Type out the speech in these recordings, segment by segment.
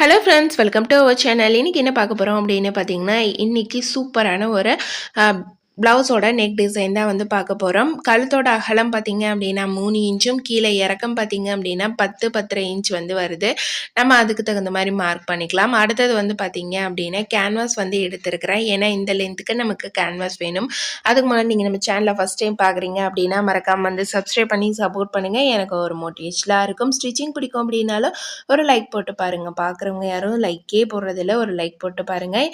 Hello friends welcome to our channel இன்றைக்கி என்ன பார்க்க போகிறோம் அப்படின்னு பார்த்தீங்கன்னா இன்றைக்கி சூப்பரான ஒரு ப்ளவுஸோட நெக் டிசைன் தான் வந்து பார்க்க போகிறோம் கழுத்தோட அகலம் பார்த்தீங்க அப்படின்னா மூணு இன்ச்சும் கீழே இறக்கம் பார்த்தீங்க அப்படின்னா பத்து பத்தரை இன்ச் வந்து வருது. நம்ம அதுக்கு தகுந்த மாதிரி மார்க் பண்ணிக்கலாம். அடுத்தது வந்து பார்த்தீங்க அப்படின்னா கேன்வாஸ் வந்து எடுத்துருக்கிறேன். ஏன்னா இந்த லென்த்துக்கு நமக்கு கேன்வாஸ் வேணும். அதுக்கு முன்னாடி நீங்கள் நம்ம சேனலை ஃபஸ்ட் டைம் பார்க்குறீங்க அப்படின்னா மறக்காமல் வந்து சப்ஸ்கிரைப் பண்ணி சப்போர்ட் பண்ணுங்கள் எனக்கு ஒரு மோட்டிவேஷனாக இருக்கும். ஸ்டிச்சிங் பிடிக்கும் அப்படின்னாலும் ஒரு லைக் போட்டு பாருங்கள் பார்க்குறவங்க யாரும் லைக்கே போடுறதில்ல. ஒரு லைக் போட்டு பாருங்கள்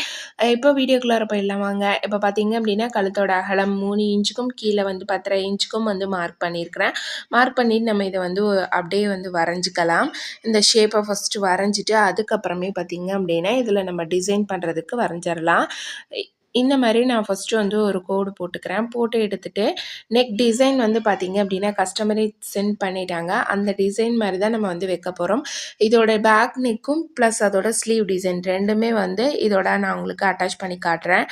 இப்போ வீடியோக்குள்ளார போயிடலாம் வாங்க. இப்போ பார்த்தீங்க அப்படின்னா கழுத்து கழுத்தோட அகலம் மூணு இன்ச்சுக்கும் கீழே வந்து பத்தரை இன்ச்சுக்கும் வந்து மார்க் பண்ணியிருக்கிறேன். மார்க் பண்ணிட்டு நம்ம இதை வந்து அப்படியே வந்து வரைஞ்சிக்கலாம். இந்த ஷேப்பை ஃபஸ்ட்டு வரைஞ்சிட்டு அதுக்கப்புறமே பார்த்திங்க அப்படின்னா இதில் நம்ம டிசைன் பண்ணுறதுக்கு வரைஞ்சிடலாம் இந்த மாதிரி நான் ஃபஸ்ட்டு வந்து ஒரு கோடு போட்டுக்கிறேன். போட்டு எடுத்துகிட்டு நெக் டிசைன் வந்து பார்த்திங்க அப்படின்னா கஸ்டமரே சென்ட் பண்ணிட்டாங்க. அந்த டிசைன் மாதிரி தான் நம்ம வந்து வைக்க போகிறோம் இதோட பேக் நெக்கும் ப்ளஸ் அதோட ஸ்லீவ் டிசைன் ரெண்டுமே வந்து இதோட நான் உங்களுக்கு அட்டாச் பண்ணி காட்டுறேன்.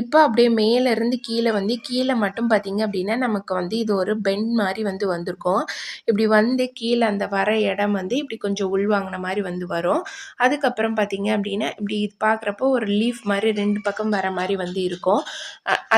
இப்போ அப்படியே மேலேருந்து கீழே வந்து கீழே மட்டும் பார்த்திங்க அப்படின்னா நமக்கு வந்து இது ஒரு பெண்ட் மாதிரி வந்து வந்திருக்கும். இப்படி வந்து கீழே அந்த வர இடம் வந்து இப்படி கொஞ்சம் உள்வாங்கின மாதிரி வந்து வரும். அதுக்கப்புறம் பார்த்திங்க அப்படின்னா இப்படி பார்க்குறப்போ ஒரு லீஃப் மாதிரி ரெண்டு பக்கம் வர மாதிரி வந்து வந்து இருக்கும்.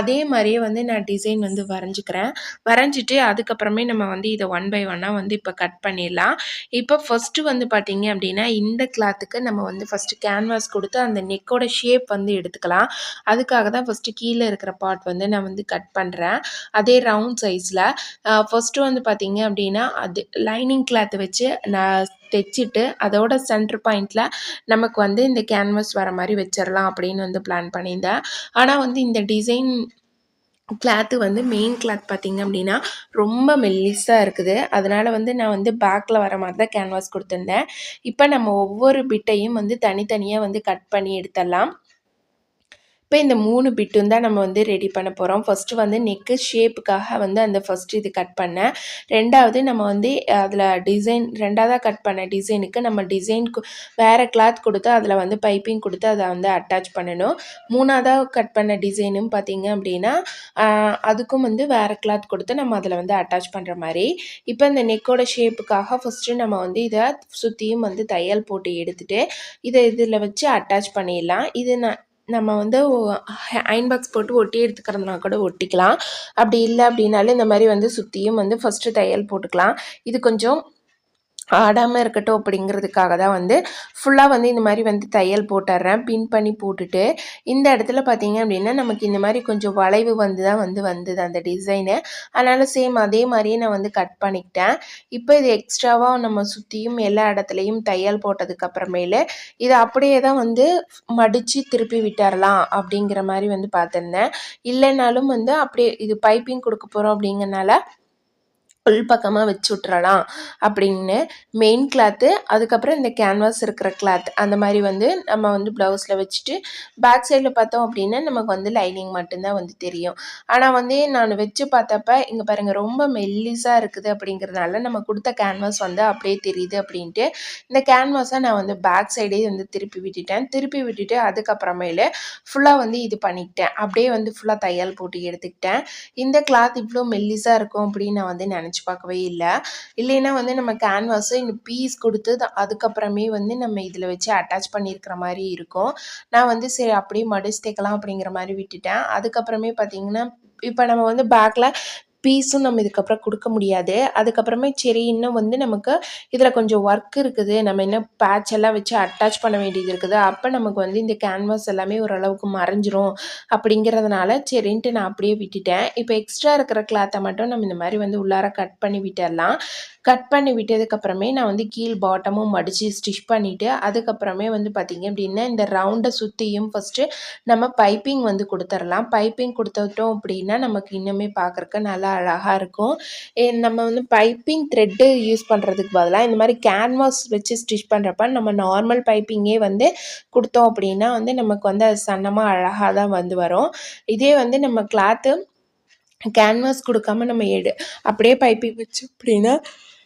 அதே மாதிரியே வந்து நான் டிசைன் வந்து வரைஞ்சிக்கிறேன். வரைஞ்சிட்டு அதுக்கப்புறமே நம்ம வந்து இதை ஒன் பை ஒன்னாக வந்து இப்போ கட் பண்ணிடலாம். இப்போ ஃபஸ்ட்டு வந்து பார்த்திங்க அப்படின்னா இந்த கிளாத்துக்கு நம்ம வந்து ஃபஸ்ட்டு கேன்வாஸ் கொடுத்து அந்த நெக்கோட ஷேப் வந்து எடுத்துக்கலாம். அதுக்காக தான் ஃபஸ்ட்டு கீழே இருக்கிற பார்ட் வந்து நான் வந்து கட் பண்ணுறேன் அதே ரவுண்ட் சைஸில் ஃபஸ்ட்டு வந்து பார்த்திங்க அப்படின்னா அது லைனிங் கிளாத்தை வச்சு நான் தைச்சிட்டு அதோட சென்டர் பாயிண்டில் நமக்கு வந்து இந்த கேன்வஸ் வர மாதிரி வச்சிடலாம் அப்படின்னு வந்து பிளான் பண்ணியிருந்தேன். ஆனால் வந்து இந்த டிசைன் கிளாத்து வந்து மெயின் கிளாத் பார்த்திங்க அப்படின்னா ரொம்ப மெல்லிஸாக இருக்குது. அதனால் வந்து நான் வந்து பேக்கில் வர மாதிரி தான் கேன்வாஸ் கொடுத்துருந்தேன். இப்போ நம்ம ஒவ்வொரு பிட்டையும் வந்து தனித்தனியாக வந்து கட் பண்ணி எடுத்துடலாம். இப்போ இந்த மூணு பிட்டும் தான் நம்ம வந்து ரெடி பண்ண போகிறோம் ஃபஸ்ட்டு வந்து நெக்கு ஷேப்புக்காக வந்து அந்த ஃபஸ்ட்டு இது கட் பண்ணேன் ரெண்டாவது நம்ம வந்து அதில் டிசைன் ரெண்டாவதாக கட் பண்ண டிசைனுக்கு நம்ம டிசைனுக்கு வேறு கிளாத் கொடுத்து அதில் வந்து பைப்பிங் கொடுத்து அதை வந்து அட்டாச் பண்ணணும். மூணாவதாக கட் பண்ண டிசைனும் பார்த்திங்க அப்படின்னா அதுக்கும் வந்து வேறு கிளாத் கொடுத்து நம்ம அதில் வந்து அட்டாச் பண்ணுற மாதிரி. இப்போ இந்த நெக்கோட ஷேப்புக்காக ஃபஸ்ட்டு நம்ம வந்து இதை சுற்றியும் வந்து தையல் போட்டு எடுத்துகிட்டு இதை இதில் வச்சு அட்டாச் பண்ணிடலாம். இது நான் நம்ம வந்து அயன் பாக்ஸ் போட்டு ஒட்டி எடுத்துக்கிறதுனா கூட ஒட்டிக்கலாம். அப்படி இல்லை அப்படின்னாலும் இந்த மாதிரி வந்து சுற்றியும் வந்து ஃபஸ்ட்டு தையல் போட்டுக்கலாம். இது கொஞ்சம் ஆடாமல் இருக்கட்டும் அப்படிங்கிறதுக்காக தான் வந்து ஃபுல்லாக வந்து இந்த மாதிரி வந்து தையல் போட்டுடுறேன் பின் பண்ணி போட்டுட்டு இந்த இடத்துல பார்த்தீங்க அப்படின்னா நமக்கு இந்த மாதிரி கொஞ்சம் வளைவு வந்து தான் வந்து வந்தது அந்த டிசைனு அதனால் சேம் அதே மாதிரியே நான் வந்து கட் பண்ணிக்கிட்டேன். இப்போ இது எக்ஸ்ட்ராவாக நம்ம சுற்றியும் எல்லா இடத்துலையும் தையல் போட்டதுக்கப்புறமேலு இதை அப்படியே தான் வந்து மடித்து திருப்பி விட்டுறலாம் அப்படிங்கிற மாதிரி வந்து பார்த்துருந்தேன். இல்லைனாலும் வந்து அப்படியே இது பைப்பிங் கொடுக்க போகிறோம் அப்படிங்கிறனால உள்பக்கமாக வச்சு விட்றலாம் அப்படின்னு. மெயின் கிளாத்து அதுக்கப்புறம் இந்த கேன்வாஸ் இருக்கிற கிளாத் அந்த மாதிரி வந்து நம்ம வந்து ப்ளவுஸில் வச்சுட்டு பேக் சைடில் பார்த்தோம் அப்படின்னா நமக்கு வந்து லைனிங் மட்டும்தான் வந்து தெரியும். ஆனால் வந்து நான் வச்சு பார்த்தப்ப இங்கே பாருங்கள் ரொம்ப மெல்லிஸாக இருக்குது அப்படிங்கிறதுனால நம்ம கொடுத்த கேன்வாஸ் வந்து அப்படியே தெரியுது அப்படின்ட்டு இந்த கேன்வாஸை நான் வந்து பேக் சைடே வந்து திருப்பி விட்டுட்டேன். திருப்பி விட்டுட்டு அதுக்கப்புறமேல ஃபுல்லாக வந்து இது பண்ணிக்கிட்டேன். அப்படியே வந்து ஃபுல்லாக தையல் போட்டு எடுத்துக்கிட்டேன். இந்த கிளாத் இவ்வளோ மெல்லிஸாக இருக்கும் அப்படின்னு நான் வந்து நினச்சேன் நினச்சி பார்க்கவே இல்லை. இல்லைன்னா வந்து நம்ம கேன்வாஸை இன்னும் பீஸ் கொடுத்து அதுக்கப்புறமே வந்து நம்ம இதில் வச்சு அட்டாச் பண்ணியிருக்கிற மாதிரி இருக்கும். நான் வந்து சரி அப்படியே மடிச்சு தைக்கலாம் அப்படிங்கிற மாதிரி விட்டுட்டேன். அதுக்கப்புறமே பார்த்தீங்கன்னா இப்போ நம்ம வந்து பேக்கில் பீஸும் நம்ம இதுக்கப்புறம் கொடுக்க முடியாது. அதுக்கப்புறமே சரி இன்னும் வந்து நமக்கு இதில் கொஞ்சம் ஒர்க் இருக்குது. நம்ம இன்னும் பேட்ச் எல்லாம் வச்சு அட்டாச் பண்ண வேண்டியது இருக்குது. அப்போ நமக்கு வந்து இந்த கேன்வாஸ் எல்லாமே ஓரளவுக்கு மறைஞ்சிரும். அப்படிங்கிறதுனால சரின்ட்டு நான் அப்படியே விட்டுட்டேன். இப்போ எக்ஸ்ட்ரா இருக்கிற கிளாத்தை மட்டும் நம்ம இந்த மாதிரி வந்து உள்ளார கட் பண்ணி விட்டுடலாம். கட் பண்ணி விட்டதுக்கப்புறமே நான் வந்து கீழ் பாட்டமும் மடித்து ஸ்டிச் பண்ணிவிட்டு அதுக்கப்புறமே வந்து பார்த்திங்க அப்படின்னா இந்த ரவுண்டை சுற்றியும் ஃபஸ்ட்டு நம்ம பைப்பிங் வந்து கொடுத்துர்லாம். பைப்பிங் கொடுத்துட்டோம் அப்படின்னா நமக்கு இன்னுமே பார்க்குறக்கு நல்லா அழகாக இருக்கும். நம்ம வந்து பைப்பிங் த்ரெட்டு யூஸ் பண்ணுறதுக்கு பதிலாக இந்த மாதிரி கேன்வாஸ் வச்சு ஸ்டிச் பண்ணுறப்ப நம்ம நார்மல் பைப்பிங்கே வந்து கொடுத்தோம் அப்படின்னா வந்து நமக்கு வந்து அது சன்னமாக அழகாக தான் வந்து வரும். இதே வந்து நம்ம கிளாத்து கேன்வாஸ் கொடுக்காம நம்ம எடு அப்படியே பைப்பிங் வச்சு அப்படின்னா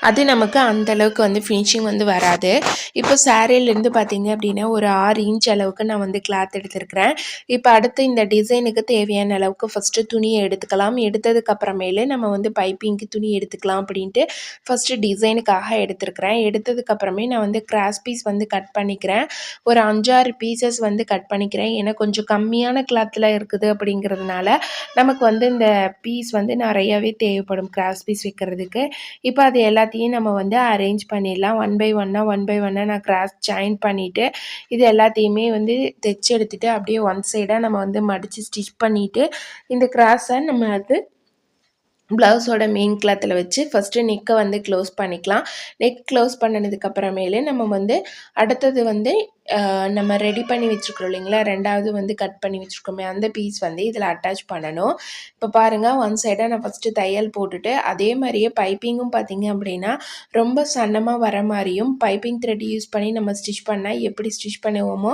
அது நமக்கு அந்தளவுக்கு வந்து ஃபினிஷிங் வந்து வராது. இப்போ சாரிலேருந்து பார்த்தீங்க அப்படின்னா ஒரு ஆறு இன்ச் அளவுக்கு நான் வந்து கிளாத் எடுத்திருக்கிறேன். இப்போ அடுத்து இந்த டிசைனுக்கு தேவையான அளவுக்கு ஃபஸ்ட்டு துணியை எடுத்துக்கலாம். எடுத்ததுக்கப்புறமேலே நம்ம வந்து பைப்பிங்க்கு துணி எடுத்துக்கலாம் அப்படின்ட்டு ஃபஸ்ட்டு டிசைனுக்காக எடுத்திருக்கிறேன். எடுத்ததுக்கப்புறமே நான் வந்து கிராஸ் பீஸ் வந்து கட் பண்ணிக்கிறேன். ஒரு அஞ்சாறு பீசஸ் வந்து கட் பண்ணிக்கிறேன். ஏன்னா கொஞ்சம் கம்மியான கிளாத்தில் இருக்குது அப்படிங்கிறதுனால நமக்கு வந்து இந்த பீஸ் வந்து நிறையாவே தேவைப்படும் கிராஸ் பீஸ் வைக்கிறதுக்கு. இப்போ அது எல்லாத்தையும் எல்லாத்தையும் நம்ம வந்து அரேஞ்ச் பண்ணிடலாம். ஒன் பை ஒன்னாக ஒன் பை ஒன்னாக நான் கிராஸ் ஜாயின் பண்ணிவிட்டு இது எல்லாத்தையுமே வந்து தைச்சி எடுத்துகிட்டு அப்படியே ஒன் சைடாக நம்ம வந்து மடித்து ஸ்டிச் பண்ணிவிட்டு இந்த கிராஸை நம்ம அது ப்ளவுஸோட மெயின் கிளாத்தில் வச்சு ஃபஸ்ட்டு நெக்கை வந்து க்ளோஸ் பண்ணிக்கலாம். நெக் க்ளோஸ் பண்ணினதுக்கப்புறமேலே நம்ம வந்து அடுத்தது வந்து நம்ம ரெடி பண்ணி வச்சுருக்குறோம் இல்லைங்களா? ரெண்டாவது வந்து கட் பண்ணி வச்சுருக்கோமே அந்த பீஸ் வந்து இதில் அட்டாச் பண்ணணும். இப்போ பாருங்கள் ஒன் சைடாக நான் ஃபஸ்ட்டு தையல் போட்டுட்டு அதே மாதிரியே பைப்பிங்கும் பார்த்திங்க அப்படின்னா ரொம்ப சன்னமாக வர மாதிரியும் பைப்பிங் த்ரெட் யூஸ் பண்ணி நம்ம ஸ்டிச் பண்ணால் எப்படி ஸ்டிச் பண்ணுவோமோ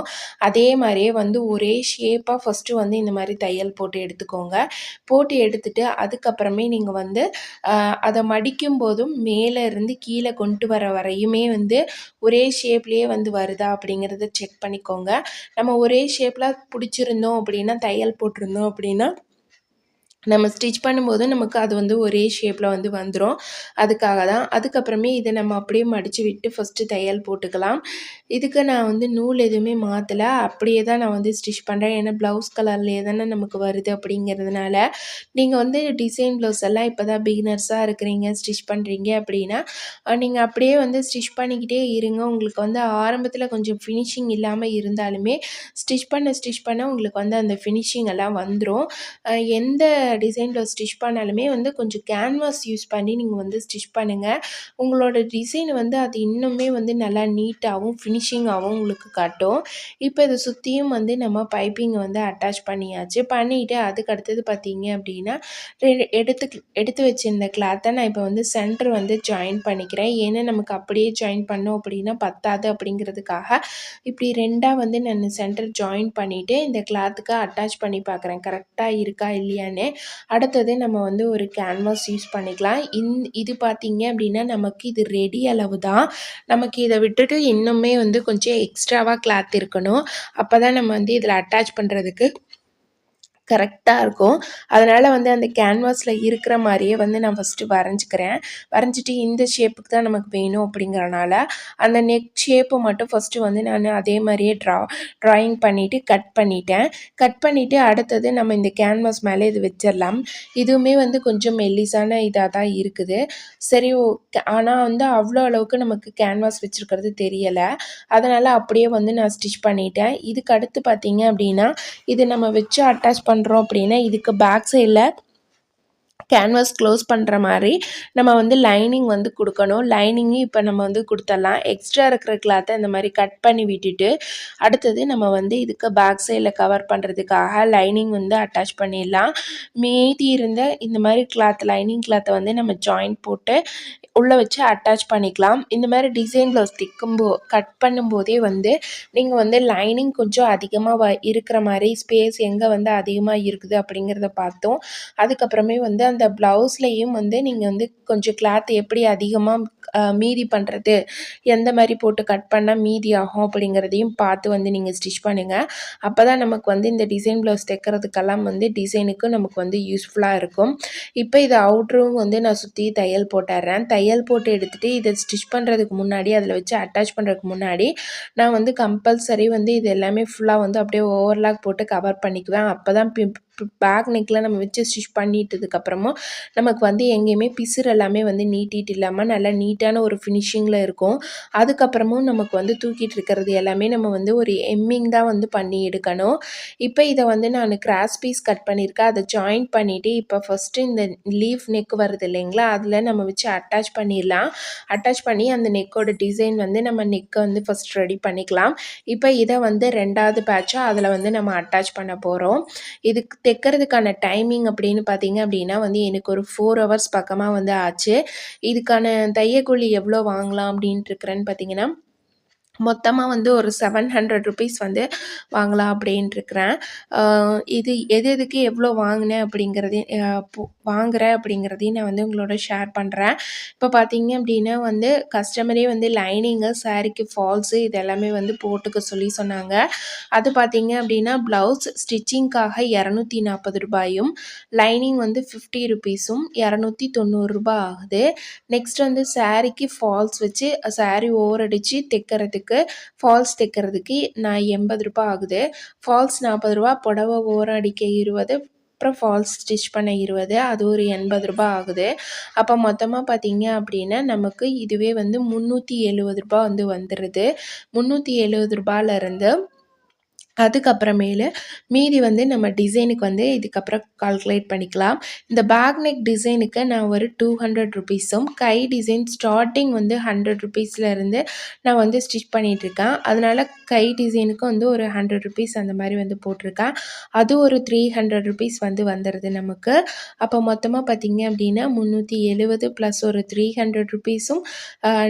அதே மாதிரியே வந்து ஒரே ஷேப்பாக ஃபஸ்ட்டு வந்து இந்த மாதிரி தையல் போட்டு எடுத்துக்கோங்க. போட்டு எடுத்துட்டு அதுக்கப்புறமே நீங்கள் வந்து அதை மடிக்கும் போதும் மேலே இருந்து கீழே கொண்டு வர வரையுமே வந்து ஒரே ஷேப்லேயே வந்து வருதா அப்படிங்கிறது செக் பண்ணிக்கோங்க. நம்ம ஒரே ஷேப்பில் பிடிச்சிருந்தோம் அப்படின்னா தையல் போட்டிருந்தோம் அப்படின்னா நம்ம ஸ்டிச் பண்ணும்போது நமக்கு அது வந்து ஒரே ஷேப்பில் வந்து வந்துடும் அதுக்காக தான். அதுக்கப்புறமே இதை நம்ம அப்படியே மடித்து விட்டு ஃபஸ்ட்டு தையல் போட்டுக்கலாம். இதுக்கு நான் வந்து நூல் எதுவுமே மாற்றலை அப்படியே தான் நான் வந்து ஸ்டிச் பண்ணுறேன் ஏன்னா ப்ளவுஸ் கலர்லேயே தானே நமக்கு வருது அப்படிங்கிறதுனால. நீங்கள் வந்து டிசைன் ப்ளவுஸ் எல்லாம் இப்போ தான் பிகினர்ஸாக இருக்கிறீங்க ஸ்டிச் பண்ணுறீங்க அப்படின்னா நீங்கள் அப்படியே வந்து ஸ்டிச் பண்ணிக்கிட்டே இருங்க. உங்களுக்கு வந்து ஆரம்பத்தில் கொஞ்சம் ஃபினிஷிங் இல்லாமல் இருந்தாலுமே ஸ்டிச் பண்ண ஸ்டிச் பண்ண உங்களுக்கு வந்து அந்த ஃபினிஷிங் எல்லாம் வந்துடும் எந்த டிசைனில் ஸ்டிச் பண்ணாலுமே வந்து கொஞ்சம் கேன்வாஸ் யூஸ் பண்ணி நீங்கள் வந்து ஸ்டிச் பண்ணுங்கள் உங்களோட டிசைன் வந்து அது இன்னுமே வந்து நல்லா நீட்டாகவும் ஃபினிஷிங்காகவும் உங்களுக்கு காட்டும். இப்போ இதை சுற்றியும் வந்து நம்ம பைப்பிங்கை வந்து அட்டாச் பண்ணியாச்சு. பண்ணிவிட்டு அதுக்கு அடுத்தது பார்த்தீங்க அப்படின்னா எடுத்து எடுத்து வச்சிருந்த கிளாத்தை நான் இப்போ வந்து சென்டர் வந்து ஜாயின் பண்ணிக்கிறேன். ஏன்னா நமக்கு அப்படியே ஜாயின் பண்ணோம் அப்படின்னா பத்தாது அப்படிங்கிறதுக்காக இப்படி ரெண்டாக வந்து நான் சென்டர் ஜாயின் பண்ணிவிட்டு இந்த கிளாத்துக்கு அட்டாச் பண்ணி பார்க்குறேன் கரெக்டாக இருக்கா இல்லையான்னு அடுத்தது நம்ம வந்து ஒரு கேன்வாஸ் யூஸ் பண்ணிக்கலாம். இந் இது பார்த்திங்க அப்படின்னா நமக்கு இது ரெடி அளவு தான். நமக்கு இதை விட்டுட்டு இன்னுமே வந்து கொஞ்சம் எக்ஸ்ட்ராவாக கிளாத் இருக்கணும். அப்போ தான் நம்ம வந்து இதில் அட்டாச் பண்ணுறதுக்கு கரெக்டாக இருக்கும். அதனால் வந்து அந்த கேன்வாஸில் இருக்கிற மாதிரியே வந்து நான் ஃபஸ்ட்டு வரைஞ்சிக்கிறேன். வரைஞ்சிட்டு இந்த ஷேப்புக்கு தான் நமக்கு வேணும் அப்படிங்கிறனால அந்த நெக் ஷேப்பை மட்டும் ஃபஸ்ட்டு வந்து நான் அதே மாதிரியே ட்ரா ட்ராயிங் பண்ணிவிட்டு கட் பண்ணிட்டேன். கட் பண்ணிவிட்டு அடுத்தது நம்ம இந்த கேன்வாஸ் மேலே இது வச்சிடலாம். இதுவுமே வந்து கொஞ்சம் மெல்லிஸான இதாக தான் இருக்குது. சரி ஓகே ஆனால் வந்து அவ்வளோ அளவுக்கு நமக்கு கேன்வாஸ் வச்சுருக்கிறது தெரியலை. அதனால் அப்படியே வந்து நான் ஸ்டிச் பண்ணிட்டேன். இதுக்கு அடுத்து பார்த்தீங்க அப்படின்னா இது நம்ம வச்சு அட்டாச் பண்ண பண்ணுறோம் அப்படின்னா இதுக்கு பேக் சைடில் கேன்வாஸ் க்ளோஸ் பண்ணுற மாதிரி நம்ம வந்து லைனிங் வந்து கொடுக்கணும். லைனிங்கும் இப்போ நம்ம வந்து கொடுத்துடலாம் எக்ஸ்ட்ரா இருக்கிற கிளாத்தை இந்த மாதிரி கட் பண்ணி விட்டுட்டு அடுத்தது நம்ம வந்து இதுக்கு பேக் சைடில் கவர் பண்ணுறதுக்காக லைனிங் வந்து அட்டாச் பண்ணிடலாம் மீதி இருந்த இந்த மாதிரி கிளாத் லைனிங் கிளாத்தை வந்து நம்ம ஜாயிண்ட் போட்டு உள்ளே வச்சு அட்டாச் பண்ணிக்கலாம். இந்த மாதிரி டிசைன் ப்ளவுஸ் திக்கும்போ கட் பண்ணும்போதே வந்து நீங்கள் வந்து லைனிங் கொஞ்சம் அதிகமாக வ இருக்கிற மாதிரி ஸ்பேஸ் எங்கே வந்து அதிகமாக இருக்குது அப்படிங்கிறத பார்த்தோம். அதுக்கப்புறமே வந்து அந்த ப்ளவுஸ்லேயும் வந்து நீங்கள் வந்து கொஞ்சம் கிளாத் எப்படி அதிகமாக மீதி பண்ணுறது எந்த மாதிரி போட்டு கட் பண்ணால் மீதி ஆகும் அப்படிங்கிறதையும் பார்த்து வந்து நீங்கள் ஸ்டிச் பண்ணுங்கள் அப்போ தான் நமக்கு வந்து இந்த டிசைன் ப்ளவுஸ் தைக்கிறதுக்கெல்லாம் வந்து டிசைனுக்கு நமக்கு வந்து யூஸ்ஃபுல்லாக இருக்கும். இப்போ இது அவுட்ரும் வந்து நான் சுற்றி தையல் போட்டுடுறேன் தையல் போட்டு எடுத்துகிட்டு இதை ஸ்டிச் பண்ணுறதுக்கு முன்னாடி அதில் வச்சு அட்டாச் பண்ணுறதுக்கு முன்னாடி நான் வந்து கம்பல்சரி வந்து இது எல்லாமே ஃபுல்லாக வந்து அப்படியே ஓவர்லாக் போட்டு கவர் பண்ணிக்குவேன். அப்போ தான் பேக் நெக்கில் நம்ம வச்சு ஸ்டிச் பண்ணிட்டதுக்கப்புறமும் நமக்கு வந்து எங்கேயுமே பிசுறு எல்லாமே வந்து நீட்டிட்டு இல்லாமல் நல்லா நீட்டாக நீட்டான ஒரு ஃபினிஷிங்கில் இருக்கும். அதுக்கப்புறமும் நமக்கு வந்து தூக்கிட்டு இருக்கிறது எல்லாமே நம்ம வந்து ஒரு எம்மிங் தான் வந்து பண்ணி எடுக்கணும். இப்போ இதை வந்து நான் கிராஸ் பீஸ் கட் பண்ணியிருக்கேன். அதை ஜாயின் பண்ணிவிட்டு இப்போ ஃபஸ்ட்டு இந்த லீஃப் நெக் வருது இல்லைங்களா? அதில் நம்ம வச்சு அட்டாச் பண்ணிடலாம். அட்டாச் பண்ணி அந்த நெக்கோட டிசைன் வந்து நம்ம நெக்கை வந்து ஃபஸ்ட் ரெடி பண்ணிக்கலாம். இப்போ இதை வந்து ரெண்டாவது பேட்சாக அதில் வந்து நம்ம அட்டாச் பண்ண போகிறோம் இதுக்கு தைக்கிறதுக்கான டைமிங் அப்படின்னு பார்த்தீங்க அப்படின்னா வந்து எனக்கு ஒரு ஃபோர் ஹவர்ஸ் பக்கமாக வந்து ஆச்சு. இதுக்கான கூலி எவ்வளோ வாங்கலாம் அப்படின்ட்டு இருக்கிறேன்னு பார்த்தீங்கன்னா மொத்தமாக வந்து ஒரு செவன் ஹண்ட்ரட் ருபீஸ் வந்து வாங்கலாம் அப்படின்ட்டுருக்குறேன் இது எது எதுக்கு எவ்வளோ வாங்கினேன் அப்படிங்கிறதையும் வாங்குகிறேன் அப்படிங்கிறதையும் நான் வந்து உங்களோட ஷேர் பண்ணுறேன் இப்போ பார்த்தீங்க அப்படின்னா வந்து கஸ்டமரே வந்து லைனிங்கு சாரீக்கு ஃபால்ஸு இது எல்லாமே வந்து போட்டுக்க சொல்லி சொன்னாங்க. அது பார்த்தீங்க அப்படின்னா ப்ளவுஸ் ஸ்டிச்சிங்க்காக இரநூத்தி நாற்பது ரூபாயும் லைனிங் வந்து ஃபிஃப்டி ருபீஸும் இரநூத்தி தொண்ணூறுரூபா ஆகுது. நெக்ஸ்ட் வந்து சாரீக்கு ஃபால்ஸ் வச்சு சாரீ ஓவர் அடித்து தைக்கிறதுக்கு தைக்கிறதுக்கு ஃபால்ஸ் தைக்கிறதுக்கு நான் எண்பது ரூபாய் ஆகுது. ஃபால்ஸ் நாற்பது ரூபா புடவை ஓரம் அடிக்க இருபது அப்புறம் ஃபால்ஸ் ஸ்டிச் பண்ண இருபது அது ஒரு எண்பது ரூபா ஆகுது. அப்போ மொத்தமாக பார்த்தீங்க அப்படின்னா நமக்கு இதுவே வந்து முந்நூற்றி எழுபது ரூபா வந்து வந்துடுது முந்நூற்றி எழுபது ரூபாயிலேருந்து அதுக்கப்புறமேலு மீதி வந்து நம்ம டிசைனுக்கு வந்து இதுக்கப்புறம் கால்குலேட் பண்ணிக்கலாம். இந்த பேக் நெக் டிசைனுக்கு நான் ஒரு டூ ஹண்ட்ரட் ருபீஸும் கை டிசைன் ஸ்டார்டிங் வந்து ஹண்ட்ரட் ருபீஸ்லேருந்து நான் வந்து ஸ்டிச் பண்ணிகிட்ருக்கேன் அதனால் கை டிசைனுக்கு வந்து ஒரு ஹண்ட்ரட் ருபீஸ் அந்த மாதிரி வந்து போட்டிருக்கேன். அது ஒரு த்ரீ ஹண்ட்ரட் ருபீஸ் வந்து வந்துடுது நமக்கு. அப்போ மொத்தமாக பார்த்திங்க அப்படின்னா முந்நூற்றி எழுபது ப்ளஸ் ஒரு த்ரீ ஹண்ட்ரட் ருபீஸும்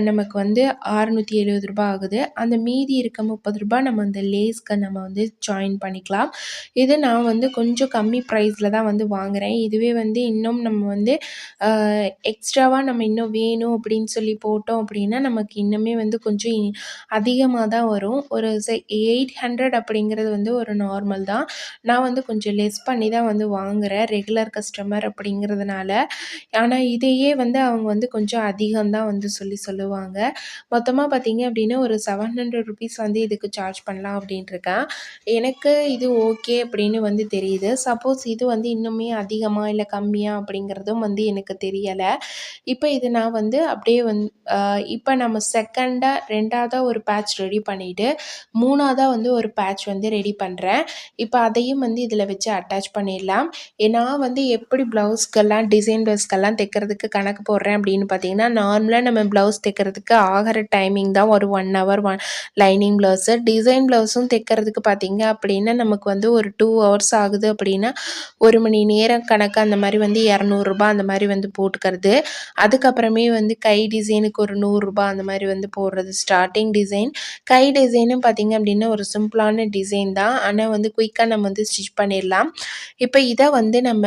நமக்கு வந்து ஆறுநூற்றி எழுபது ரூபா ஆகுது. அந்த மீதி இருக்க முப்பது ரூபா நம்ம அந்த லேஸ்க்கு நம்ம வந்து வந்து ஜாயின் பண்ணிக்கலாம். இது நான் வந்து கொஞ்சம் கம்மி ப்ரைஸில் தான் வந்து வாங்குகிறேன் இதுவே வந்து இன்னும் நம்ம வந்து எக்ஸ்ட்ராவாக நம்ம இன்னும் வேணும் அப்படின்னு சொல்லி போட்டோம் அப்படின்னா நமக்கு இன்னுமே வந்து கொஞ்சம் அதிகமாக தான் வரும். ஒரு எயிட் ஹண்ட்ரட் அப்படிங்கிறது வந்து ஒரு நார்மல் தான். நான் வந்து கொஞ்சம் லெஸ் பண்ணி தான் வந்து வாங்குகிறேன் ரெகுலர் கஸ்டமர் அப்படிங்கிறதுனால. ஆனால் இதையே வந்து அவங்க வந்து கொஞ்சம் அதிகம் தான் வந்து சொல்லி சொல்லுவாங்க. மொத்தமாக பார்த்தீங்க அப்படின்னா ஒரு செவன் ஹண்ட்ரட் ருபீஸ் வந்து இதுக்கு சார்ஜ் பண்ணலாம் அப்படின்ட்டுருக்கேன் எனக்கு இது ஓகே அப்படின்னு வந்து தெரியுது. சப்போஸ் இது வந்து இன்னுமே அதிகமாக இல்லை கம்மியாக அப்படிங்கிறதும் வந்து எனக்கு தெரியலை. இப்போ இது நான் வந்து அப்படியே வந் இப்போ நம்ம செகண்டாக ரெண்டாவதாக ஒரு பேட்ச் ரெடி பண்ணிவிட்டு மூணாவதாக வந்து ஒரு பேட்ச் வந்து ரெடி பண்ணுறேன் இப்போ அதையும் வந்து இதில் வச்சு அட்டாச் பண்ணிடலாம். நான் வந்து எப்படி ப்ளவுஸ்க்கெல்லாம் டிசைன் ப்ளவுஸ்க்கெல்லாம் தைக்கிறதுக்கு கணக்கு போடுறேன் அப்படின்னு பார்த்தீங்கன்னா நார்மலாக நம்ம ப்ளவுஸ் தைக்கிறதுக்கு ஆகிற டைமிங் தான் ஒரு one hour one lining blouse design ப்ளவுஸும் தைக்கிறதுக்கு பார்த்தீங்க அப்படின்னா நமக்கு வந்து ஒரு டூ ஹவர்ஸ் ஆகுது அப்படின்னா ஒரு மணி நேரம் கணக்கு அந்த மாதிரி வந்து இரநூறுபா அந்த மாதிரி வந்து போட்டுக்கிறது. அதுக்கப்புறமே வந்து கை டிசைனுக்கு ஒரு நூறுரூபா அந்த மாதிரி வந்து போடுறது ஸ்டார்டிங் டிசைன் கை டிசைனும் பார்த்தீங்க அப்படின்னா ஒரு சிம்பிளான டிசைன் தான். ஆனால் வந்து குயிக்காக நம்ம வந்து ஸ்டிச் பண்ணிடலாம். இப்போ இதை வந்து நம்ம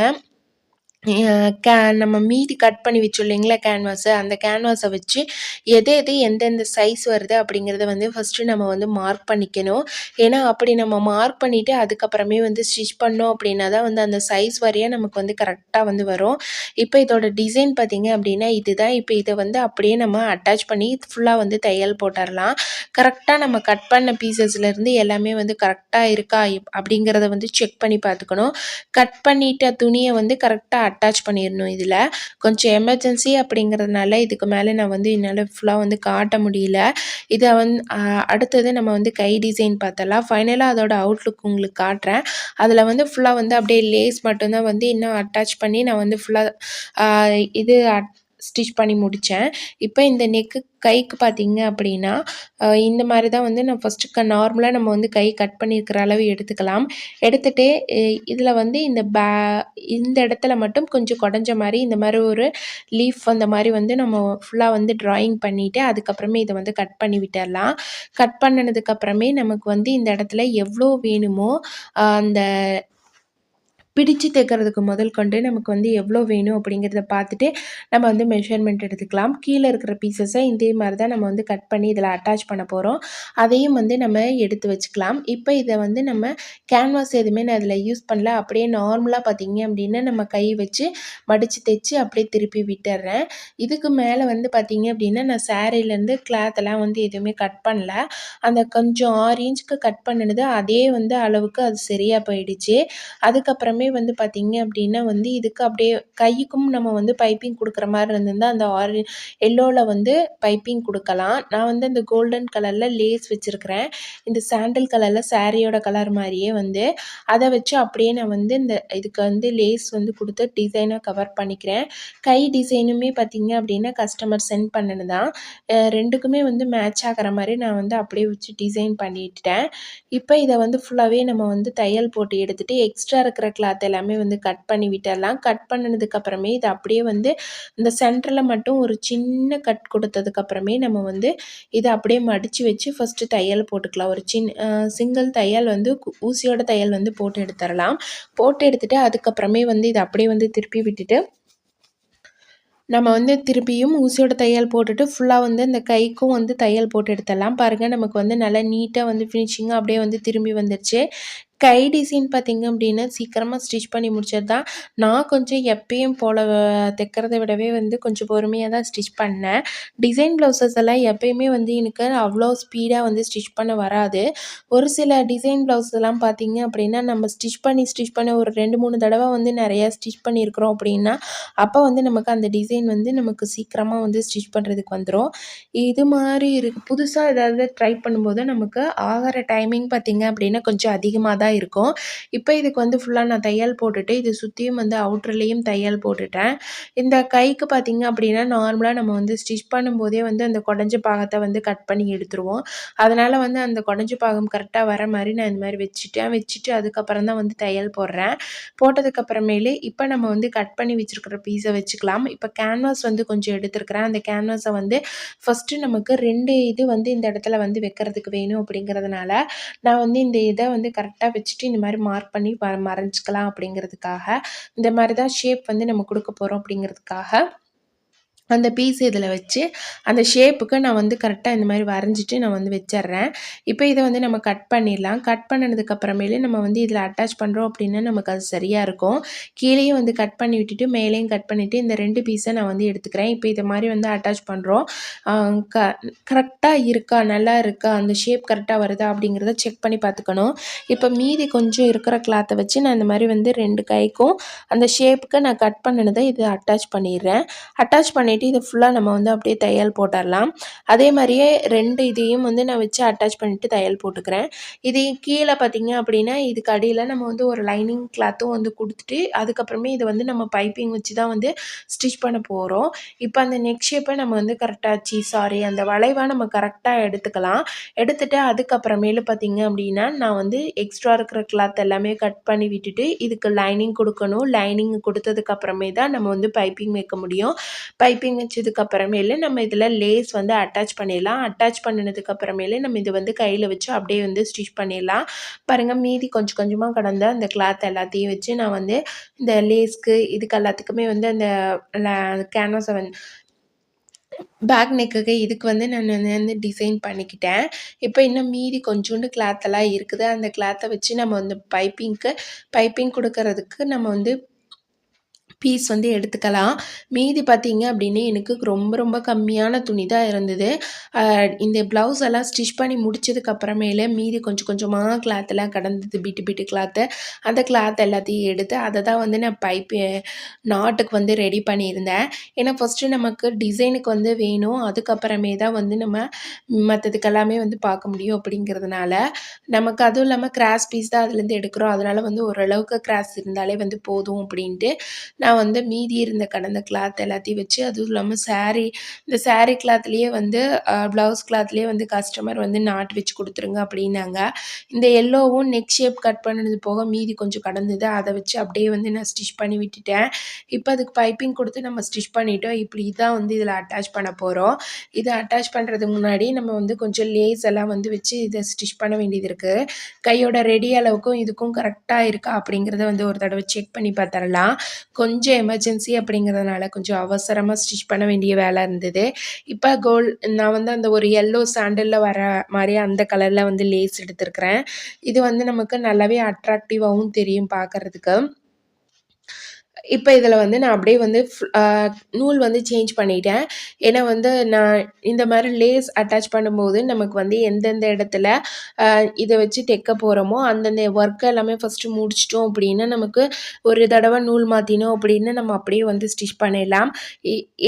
கே நம்ம மீதி கட் பண்ணி வச்சோம் இல்லைங்களா கேன்வாஸு அந்த கேன்வாஸை வச்சு எது எது எந்தெந்த சைஸ் வருது அப்படிங்கிறத வந்து ஃபஸ்ட்டு நம்ம வந்து மார்க் பண்ணிக்கணும். ஏன்னா அப்படி நம்ம மார்க் பண்ணிவிட்டு அதுக்கப்புறமே வந்து ஸ்டிச் பண்ணோம் அப்படின்னா தான் வந்து அந்த சைஸ் வரையாக நமக்கு வந்து கரெக்டாக வந்து வரும். இப்போ இதோட டிசைன் பார்த்திங்க அப்படின்னா இதுதான். இப்போ இதை வந்து அப்படியே நம்ம அட்டாச் பண்ணி ஃபுல்லாக வந்து தையல் போட்டுடலாம் கரெக்டாக நம்ம கட் பண்ண பீசஸ்லேருந்து எல்லாமே வந்து கரெக்டாக இருக்கா அப்படிங்கிறத வந்து செக் பண்ணி பார்த்துக்கணும். கட் பண்ணிட்ட துணியை வந்து கரெக்டாக அட்டாச் பண்ணிடணும் இதில். கொஞ்சம் எமர்ஜென்சி அப்படிங்கிறதுனால இதுக்கு மேலே நான் வந்து என்னால் ஃபுல்லாக வந்து காட்ட முடியல. இதை வந்து அடுத்தது நம்ம வந்து கை டிசைன் பார்த்தலாம் ஃபைனலாக அதோட அவுட்லுக் உங்களுக்கு காட்டுறேன். அதில் வந்து ஃபுல்லாக வந்து அப்படியே லேஸ் மட்டும்தான் வந்து இன்னும் அட்டாச் பண்ணி நான் வந்து ஃபுல்லாக இது ஸ்டிச் பண்ணி முடித்தேன் இப்போ இந்த நெக்கு கைக்கு பார்த்தீங்க அப்படின்னா இந்த மாதிரி தான் வந்து நான் ஃபஸ்ட்டு க நார்மலாக நம்ம வந்து கை கட் பண்ணியிருக்கிற அளவு எடுத்துக்கலாம். எடுத்துகிட்டு இதில் வந்து இந்த பே இந்த இடத்துல மட்டும் கொஞ்சம் குடஞ்ச மாதிரி இந்த மாதிரி ஒரு லீஃப் அந்த மாதிரி வந்து நம்ம ஃபுல்லாக வந்து ட்ராயிங் பண்ணிவிட்டு அதுக்கப்புறமே இதை வந்து கட் பண்ணி விட்டுடலாம் கட் பண்ணினதுக்கப்புறமே நமக்கு வந்து இந்த இடத்துல எவ்வளோ வேணுமோ அந்த பிடிச்சு தைக்கிறதுக்கு முதல் கொண்டு நமக்கு வந்து எவ்வளோ வேணும் அப்படிங்கிறத பார்த்துட்டு நம்ம வந்து மெஷர்மெண்ட் எடுத்துக்கலாம். கீழே இருக்கிற பீசஸை இதே மாதிரி தான் நம்ம வந்து கட் பண்ணி இதில் அட்டாச் பண்ண போகிறோம் அதையும் வந்து நம்ம எடுத்து வச்சுக்கலாம். இப்போ இதை வந்து நம்ம கேன்வாஸ் எதுவுமே நான் அதில் யூஸ் பண்ணல. அப்படியே நார்மலாக பார்த்தீங்க அப்படின்னா நம்ம கை வச்சு மடித்து தைச்சு அப்படியே திருப்பி விட்டுறேன். இதுக்கு மேலே வந்து பார்த்தீங்க அப்படின்னா நான் சேரீலேருந்து கிளாத்தெல்லாம் வந்து எதுவுமே கட் பண்ணல. அந்த கொஞ்சம் ஆறு இன்ச்சுக்கு கட் பண்ணினது அதே வந்து அளவுக்கு அது சரியாக போயிடுச்சு. அதுக்கப்புறமே வந்து பார்த்திங்க அப்படின்னா வந்து இதுக்கு அப்படியே கைக்கும் நம்ம வந்து பைப்பிங் கொடுக்குற மாதிரி இருந்திருந்தால் அந்த ஆரி எல்லோவில் வந்து பைப்பிங் கொடுக்கலாம். நான் வந்து அந்த கோல்டன் கலரில் லேஸ் வச்சுருக்கிறேன். இந்த சாண்டல் கலரில் சாரியோட கலர் மாதிரியே வந்து அதை வச்சு அப்படியே நான் வந்து இந்த இதுக்கு வந்து லேஸ் வந்து கொடுத்து டிசைனாக கவர் பண்ணிக்கிறேன். கை டிசைனுமே பார்த்திங்க அப்படின்னா கஸ்டமர் சென்ட் பண்ணினது தான் ரெண்டுக்குமே வந்து மேட்ச் ஆகிற மாதிரி நான் வந்து அப்படியே வச்சு டிசைன் பண்ணிட்டேன். இப்போ இதை வந்து ஃபுல்லாகவே நம்ம வந்து தையல் போட்டு எடுத்துகிட்டு எக்ஸ்ட்ரா இருக்கிற கிளாத் பார்த்து எல்லாமே வந்து கட் பண்ணி விட்டுடலாம் கட் பண்ணினதுக்கப்புறமே இது அப்படியே வந்து இந்த சென்டரில் மட்டும் ஒரு சின்ன கட் கொடுத்ததுக்கப்புறமே நம்ம வந்து இதை அப்படியே மடித்து வச்சு ஃபஸ்ட்டு தையல் போட்டுக்கலாம். ஒரு சின் சிங்கிள் தையல் வந்து ஊசியோட தையல் வந்து போட்டு எடுத்துடலாம் போட்டு எடுத்துட்டு அதுக்கப்புறமே வந்து இதை அப்படியே வந்து திருப்பி விட்டுட்டு நம்ம வந்து திருப்பியும் ஊசியோட தையல் போட்டுட்டு ஃபுல்லாக வந்து இந்த கைக்கும் வந்து தையல் போட்டு எடுத்துடலாம் பாருங்கள் நமக்கு வந்து நல்லா நீட்டாக வந்து ஃபினிஷிங்காக அப்படியே வந்து திரும்பி வந்துருச்சு. கை டிசைன் பார்த்திங்க அப்படின்னா சீக்கிரமாக ஸ்டிச் பண்ணி முடிச்சது தான் நான் கொஞ்சம் எப்பயும் போல் தைக்கிறத விடவே வந்து கொஞ்சம் பொறுமையாக தான் ஸ்டிச் பண்ணேன். டிசைன் ப்ளவுசஸ் எல்லாம் எப்பயுமே வந்து எனக்கு அவ்வளோ ஸ்பீடாக வந்து ஸ்டிச் பண்ண வராது. ஒரு சில டிசைன் ப்ளவுஸ் எல்லாம் பார்த்தீங்க அப்படின்னா நம்ம ஸ்டிச் பண்ணி ஸ்டிச் பண்ணி ஒரு ரெண்டு மூணு தடவை வந்து நிறையா ஸ்டிச் பண்ணியிருக்கிறோம் அப்படின்னா அப்போ வந்து நமக்கு அந்த டிசைன் வந்து நமக்கு சீக்கிரமாக வந்து ஸ்டிச் பண்ணுறதுக்கு வந்துடும் இது மாதிரி இருக்குது புதுசாக ஏதாவது ட்ரை பண்ணும்போது நமக்கு ஆகிற டைமிங் பார்த்தீங்க அப்படின்னா கொஞ்சம் அதிகமாக தான் இருக்கும். இப்போ இதுக்கு வந்து ஃபுல்லாக நான் தையல் போட்டுட்டு இது சுற்றியும் வந்து அவுட்டர்லேயும் தையல் போட்டுட்டேன். இந்த கைக்கு பார்த்திங்க அப்படின்னா நார்மலாக நம்ம வந்து ஸ்டிச் பண்ணும்போதே வந்து அந்த குடஞ்ச பாகத்தை வந்து கட் பண்ணி எடுத்துருவோம். அதனால் வந்து அந்த குடஞ்ச பாகம் கரெக்டாக வர மாதிரி நான் இந்த மாதிரி வச்சுட்டேன். வச்சுட்டு அதுக்கப்புறம் தான் வந்து தையல் போடுறேன். போட்டதுக்கப்புறமேலே இப்போ நம்ம வந்து கட் பண்ணி வச்சுருக்கிற பீஸை வச்சுக்கலாம். இப்போ கேன்வாஸ் வந்து கொஞ்சம் எடுத்துருக்கிறேன். அந்த கேன்வாஸை வந்து ஃபஸ்ட்டு நமக்கு ரெண்டு இது வந்து இந்த இடத்துல வந்து வைக்கிறதுக்கு வேணும் அப்படிங்கிறதுனால நான் வந்து இந்த இதை வந்து கரெக்டாக வச்சுட்டு இந்த மாதிரி மார்க் பண்ணி மறைஞ்சிக்கலாம் அப்படிங்கிறதுக்காக இந்த மாதிரி தான் ஷேப் வந்து நம்ம கொடுக்க போகிறோம் அப்படிங்கிறதுக்காக அந்த பீஸ் இதில் வச்சு அந்த ஷேப்புக்கு நான் வந்து கரெக்டாக இந்த மாதிரி வரைஞ்சிட்டு நான் வந்து வச்சிடுறேன். இப்போ இதை வந்து நம்ம கட் பண்ணிடலாம். கட் பண்ணினதுக்கப்புறமேலே நம்ம வந்து இதில் அட்டாச் பண்ணுறோம் அப்படின்னா நமக்கு அது சரியாக இருக்கும். கீழேயும் வந்து கட் பண்ணி விட்டுட்டு மேலேயும் கட் பண்ணிவிட்டு இந்த ரெண்டு பீஸை நான் வந்து எடுத்துக்கிறேன். இப்போ இதை மாதிரி வந்து அட்டாச் பண்ணுறோம் க கரெக்டாக இருக்கா? நல்லா இருக்கா? அந்த ஷேப் கரெக்டாக வருதா அப்படிங்கிறத செக் பண்ணி பார்த்துக்கணும். இப்போ மீதி கொஞ்சம் இருக்கிற கிளாத்தை வச்சு நான் இந்த மாதிரி வந்து ரெண்டு கைக்கும் அந்த ஷேப்புக்கு நான் கட் பண்ணினதை இது அட்டாச் பண்ணிடுறேன். அட்டாச் பண்ணிவிட்டு இதை ஃபுல்லாக நம்ம வந்து அப்படியே தையல் போட்டுடலாம் அதே மாதிரியே ரெண்டு இதையும் வந்து நான் வச்சு அட்டாச் பண்ணிவிட்டு தையல் போட்டுக்கிறேன். இது கீழே பார்த்தீங்க அப்படின்னா இதுக்கு அடியில் நம்ம வந்து ஒரு லைனிங் கிளாத்தும் வந்து கொடுத்துட்டு அதுக்கப்புறமே இதை வந்து நம்ம பைப்பிங் வச்சு தான் வந்து ஸ்டிச் பண்ண போகிறோம் இப்போ அந்த நெக் ஷேப்பை நம்ம வந்து கரெக்டாக சி சாரி அந்த வளைவாக நம்ம கரெக்டாக எடுத்துக்கலாம். எடுத்துகிட்டு அதுக்கப்புறமேலு பார்த்தீங்க அப்படின்னா நான் வந்து எக்ஸ்ட்ரா இருக்கிற கிளாத் எல்லாமே கட் பண்ணி விட்டுட்டு இதுக்கு லைனிங் கொடுக்கணும். லைனிங் கொடுத்ததுக்கப்புறமே தான் நம்ம வந்து பைப்பிங் வைக்க முடியும். பைப்பிங் பிணைச்சதுக்கு அப்புறமேலு நம்ம இதில் லேஸ் வந்து அட்டாச் பண்ணிடலாம். அட்டாச் பண்ணினதுக்கு அப்புறமேலு நம்ம இது வந்து கையில் வச்சு அப்படியே வந்து ஸ்டிச் பண்ணிடலாம். பாருங்கள் மீதி கொஞ்சம் கொஞ்சமாக கடந்த அந்த கிளாத் எல்லாத்தையும் வச்சு நான் வந்து இந்த லேஸ்க்கு இதுக்கு எல்லாத்துக்குமே வந்து அந்த கேன்வாஸை வந்து பேக் நெக்குக்கு இதுக்கு வந்து நான் வந்து டிசைன் பண்ணிக்கிட்டேன். இப்போ இன்னும் மீதி கொஞ்சோண்டு கிளாத்தெல்லாம் இருக்குது. அந்த கிளாத்தை வச்சு நம்ம வந்து பைப்பிங்க்கு பைப்பிங் கொடுக்கறதுக்கு நம்ம வந்து பீஸ் வந்து எடுத்துக்கலாம். மீதி பார்த்தீங்க அப்படின்னு எனக்கு ரொம்ப ரொம்ப கம்மியான துணி தான் இருந்தது. இந்த ப்ளவுஸ் எல்லாம் ஸ்டிச் பண்ணி முடிச்சதுக்கு அப்புறமேல மீதி கொஞ்சம் கொஞ்சமாக கிளாத்தெல்லாம் கடந்தது. பிட்டு பிட்டு கிளாத்து அந்த கிளாத் எல்லாத்தையும் எடுத்து அதை தான் வந்து நான் பைப் நாட்டுக்கு வந்து ரெடி பண்ணியிருந்தேன். ஏன்னா ஃபஸ்ட்டு நமக்கு டிசைனுக்கு வந்து வேணும். அதுக்கப்புறமே தான் வந்து நம்ம மற்றதுக்கு எல்லாமே வந்து பார்க்க முடியும் அப்படிங்கிறதுனால. நமக்கு அதுவும் இல்லாமல் கிராஸ் பீஸ் தான் அதுலேருந்து எடுக்கிறோம். அதனால் வந்து ஓரளவுக்கு கிராஸ் இருந்தாலே வந்து போதும் அப்படின்ட்டு நான் வந்து மீதி இருந்த கடந்த கிளாத் எல்லாத்தையும் வச்சு அதுவும் இல்லாமல் சாரீ இந்த சாரீ கிளாத்லேயே வந்து ப்ளவுஸ் கிளாத்லேயே வந்து கஸ்டமர் வந்து நாட் வச்சு கொடுத்துருங்க அப்படின்னாங்க. இந்த எல்லோவும் நெக் ஷேப் கட் பண்ணது போக மீதி கொஞ்சம் கடந்தது. அதை வச்சு அப்படியே வந்து நான் ஸ்டிச் பண்ணி விட்டுட்டேன். இப்போ அதுக்கு பைப்பிங் கொடுத்து நம்ம ஸ்டிச் பண்ணிட்டோம். இப்படி தான் வந்து இதில் அட்டாச் பண்ண போகிறோம் இதை அட்டாச் பண்ணுறதுக்கு முன்னாடி நம்ம வந்து கொஞ்சம் லேஸ் எல்லாம் வந்து வச்சு இதை ஸ்டிச் பண்ண வேண்டியது இருக்குது கையோட ரெடி அளவுக்கும் இதுக்கும் கரெக்டாக இருக்கா அப்படிங்கிறத வந்து ஒரு தடவை செக் பண்ணி பார்த்துடலாம். கொஞ்சம் கொஞ்சம் எமர்ஜென்சி அப்படிங்கிறதுனால கொஞ்சம் அவசரமாக ஸ்டிச் பண்ண வேண்டிய வேலை இருந்தது. இப்போ கோல் நான் வந்து அந்த ஒரு எல்லோ சாண்டலில் வர மாதிரி அந்த கலரில் வந்து லேஸ் எடுத்திருக்கிறேன். இது வந்து நமக்கு நல்லாவே அட்ராக்டிவாகவும் தெரியும் பார்க்கறதுக்கு இப்போ இதில் வந்து நான் அப்படியே வந்து நூல் வந்து சேஞ்ச் பண்ணிட்டேன். ஏன்னா வந்து நான் இந்த மாதிரி லேஸ் அட்டாச் பண்ணும்போது நமக்கு வந்து எந்தெந்த இடத்துல இதை வச்சு தைக்க போகிறோமோ அந்தந்த ஒர்க் எல்லாமே ஃபஸ்ட்டு முடிச்சிட்டோம் அப்படின்னா நமக்கு ஒரு தடவை நூல் மாற்றினோம் அப்படின்னு நம்ம அப்படியே வந்து ஸ்டிச் பண்ணிடலாம்.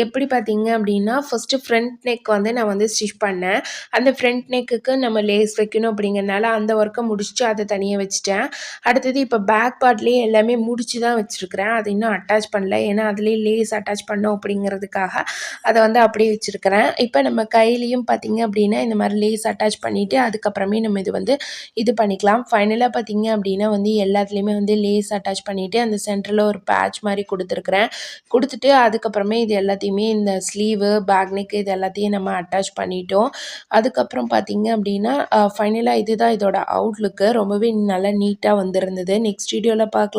எப்படி பார்த்தீங்க அப்படின்னா ஃபஸ்ட்டு ஃப்ரண்ட் நெக் வந்து நான் வந்து ஸ்டிச் பண்ணேன். அந்த ஃப்ரண்ட் நெக்குக்கு நம்ம லேஸ் வைக்கணும் அப்படிங்கிறனால அந்த ஒர்க்கை முடிச்சுட்டு அதை தனியாக வச்சுட்டேன். அடுத்தது இப்போ பேக் பார்ட்லேயே எல்லாமே முடிச்சு தான் வச்சுருக்கிறேன். அது இன்னும் அட்டாச் பண்ணல. ஏன்னா அதுலேயே லேஸ் அட்டாச் பண்ணோம் அப்படிங்கிறதுக்காக அதை வந்து அப்படியே வச்சுருக்கிறேன். இப்போ நம்ம கையிலையும் பார்த்திங்க அப்படின்னா இந்த மாதிரி லேஸ் அட்டாச் பண்ணிவிட்டு அதுக்கப்புறமே நம்ம இது வந்து இது பண்ணிக்கலாம். ஃபைனலாக பார்த்திங்க அப்படின்னா வந்து எல்லாத்துலேயுமே வந்து லேஸ் அட்டாச் பண்ணிவிட்டு அந்த சென்டரில் ஒரு பேட்ச் மாதிரி கொடுத்துருக்குறேன். கொடுத்துட்டு அதுக்கப்புறமே இது எல்லாத்தையுமே இந்த ஸ்லீவு பேக் நெக் இது எல்லாத்தையும் நம்ம அட்டாச் பண்ணிட்டோம். அதுக்கப்புறம் பார்த்திங்க அப்படின்னா ஃபைனலாக இதுதான் இதோட அவுட்லுக்கு ரொம்பவே நல்லா நீட்டாக வந்திருந்தது. நெக்ஸ்ட் வீடியோவில் பார்க்கலாம்